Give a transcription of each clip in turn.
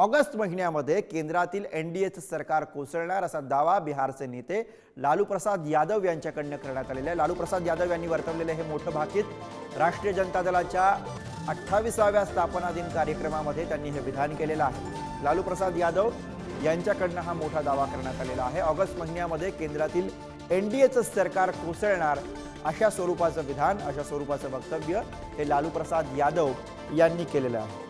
August महिन्यामध्ये केंद्रातील N D एचं सरकार कोसळणार असा दावा बिहारचे नेते लालू प्रसाद यादव यांच्याकडनं करण्यात आलेला आहे. लालू प्रसाद यादव यांनी वर्तवलेलं हे मोठं भाकीत राष्ट्रीय जनता दलाच्या अठ्ठावीसाव्या स्थापना दिन कार्यक्रमामध्ये त्यांनी हे विधान केलेलं आहे. लालू प्रसाद यादव यांच्याकडनं हा मोठा दावा करण्यात आलेला आहे. ऑगस्ट महिन्यामध्ये केंद्रातील एन डी एचं सरकार कोसळणार अशा स्वरूपाचं विधान अशा स्वरूपाचं वक्तव्य हे लालू प्रसाद यादव यांनी केलेलं आहे.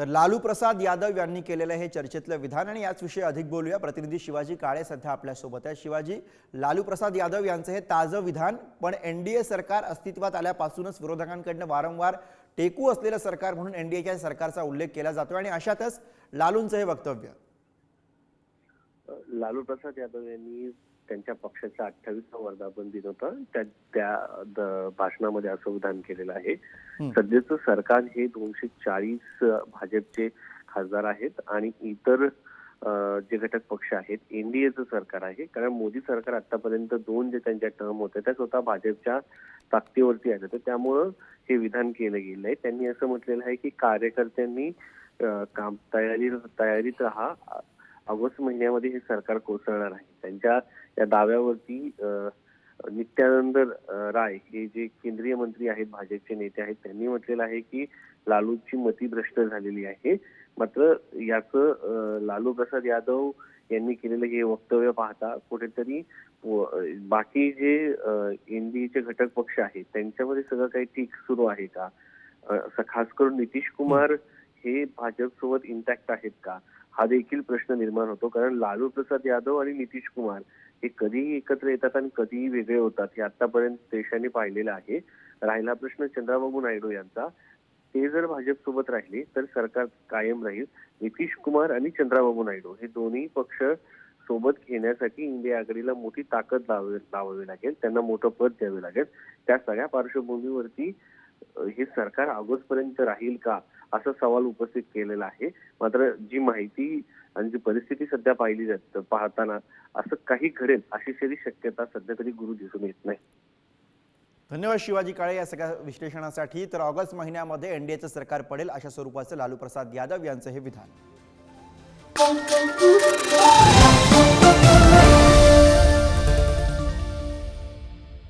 तर लालू प्रसाद यादव यांनी केलेलं हे चर्चेतलं विधान आणि याच विषयी अधिक बोलूया. प्रतिनिधी शिवाजी काळे सध्या आपल्यासोबत आहे शिवाजी लालू प्रसाद यादव यांचं हे ताजं विधान पण एनडीए सरकार अस्तित्वात आल्यापासूनच विरोधकांकडनं वारंवार टेकू असलेलं सरकार म्हणून एनडीएच्या सरकारचा उल्लेख केला जातो आणि अशातच लालूंचं हे वक्तव्य. लालू प्रसाद यादव यांनी त्यांच्या पक्षाचा अठ्ठावीसवा वर्धापन दिन होता. त्या भाषणामध्ये असं विधान केलेलं आहे. सध्याचं सरकार हे दोनशे चाळीस भाजपचे खासदार आहेत आणि इतर जे घटक पक्ष आहेत एनडीएचं सरकार आहे. कारण मोदी सरकार आतापर्यंत दोन जे त्यांच्या टर्म होते त्या स्वतः भाजपच्या ताकदीवरती आले होते त्यामुळं हे विधान केलं गेलं आहे. त्यांनी असं म्हटलेलं आहे की कार्यकर्त्यांनी काम तयारी तयारीत राहा ऑगस्ट महिन्यामध्ये हे सरकार कोसळणार आहे. त्यांच्या या दाव्यावरती नित्यानंद राय हे जे केंद्रीय मंत्री आहेत भाजपचे नेते आहेत त्यांनी म्हटलेलं आहे की लालूची मती भ्रष्ट झालेली आहे. मात्र याचं लालू प्रसाद यादव यांनी केलेलं हे वक्तव्य पाहता कुठेतरी बाकी जे एनडीएचे घटक पक्ष आहेत त्यांच्यामध्ये सगळं काही ठीक सुरू आहे का? खास करून नितीश कुमार हे भाजप सोबत इंटॅक्ट आहेत का? हा देखील प्रश्न निर्माण होतो. कारण लालू प्रसाद यादव आणि नितीश कुमार हे कधीही एकत्र येतात आणि कधीही वेगळे होतात हे आतापर्यंत देशाने पाहिलेलं आहे. राहिला प्रश्न चंद्राबाबू नायडू यांचा. ते जर भाजप सोबत राहिले तर सरकार कायम राहील. नितीश कुमार आणि चंद्राबाबू नायडू हे दोन्ही पक्ष सोबत घेण्यासाठी इंडिया आघाडीला मोठी ताकद लावावी लावावी लागेल. त्यांना मोठं पद द्यावे लागेल. त्या सगळ्या पार्श्वभूमीवरती हे सरकार ऑगस्ट पर्यंत राहील का? असा सवाल उपस्थित केलेला आहे. मात्र जी माहिती आणि जी परिस्थिती सध्या पाहिली जात पाहताना असं काही घडेल अशी तरी शक्यता सध्या तरी गुरु दिसून येत नाही. धन्यवाद शिवाजी काळे या सगळ्या विश्लेषणासाठी. तर ऑगस्ट महिन्यामध्ये एनडीएचं सरकार पडेल अशा स्वरूपाचं लालू प्रसाद यादव यांचं हे विधान.